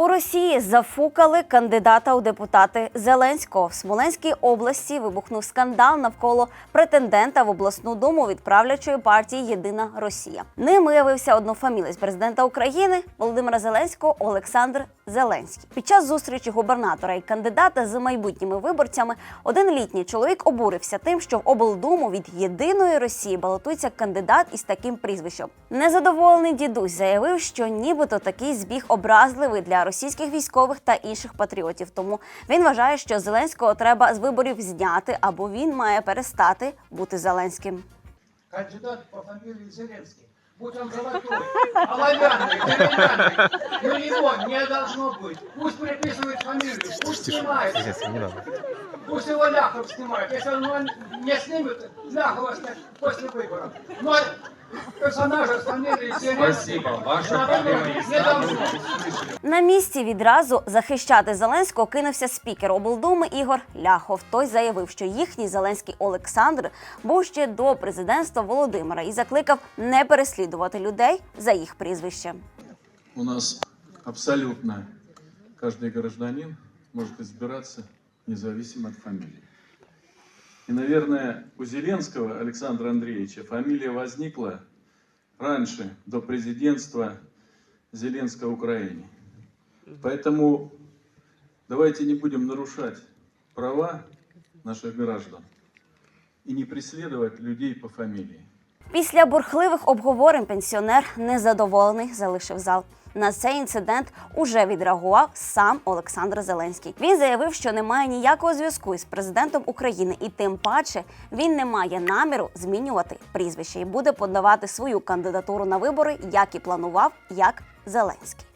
У Росії зафукали кандидата у депутати Зеленського. В Смоленській області вибухнув скандал навколо претендента в обласну думу від правлячої партії Єдина Росія. Ним виявився однофамілець президента України Володимира Зеленського Олександр Зеленський. Під час зустрічі губернатора і кандидата з майбутніми виборцями один літній чоловік обурився тим, що в облдуму від єдиної Росії балотується кандидат із таким прізвищем. Незадоволений дідусь заявив, що нібито такий збіг образливий для російських військових та інших патріотів. Тому він вважає, що Зеленського треба з виборів зняти або він має перестати бути Зеленським. кандидат по фамилии Зеленский. Будь он золотой, оловянный, деревянный, но его не должно быть. Пусть приписывает фамилию, пусть снимает. Пусть его Ляхов снимает. Если он не снимет, Ляхова снять после выборов. Но персонажа с фамилией Зеленский Спасибо. Ваша на проблема выборы есть. не должно. На місці відразу захищати Зеленського кинувся спікер облдуми Ігор Ляхов. Той заявив, що їхній Зеленський Олександр був ще до президентства Володимира і закликав не переслідувати людей за їх прізвищем. У нас абсолютно каждый гражданин может избираться независимо от фамилии. И, наверное, у Зеленского Александра Андреевича фамилия возникла раньше, до президентства Зеленского Украине. Поэтому давайте не будем нарушать права наших граждан и не преследовать людей по фамилии. Після бурхливих обговорень пенсіонер незадоволений залишив зал. На цей інцидент уже відреагував сам Олександр Зеленський. Він заявив, що немає ніякого зв'язку із президентом України, і тим паче він не має наміру змінювати прізвище і буде подавати свою кандидатуру на вибори, як і планував, як Зеленський.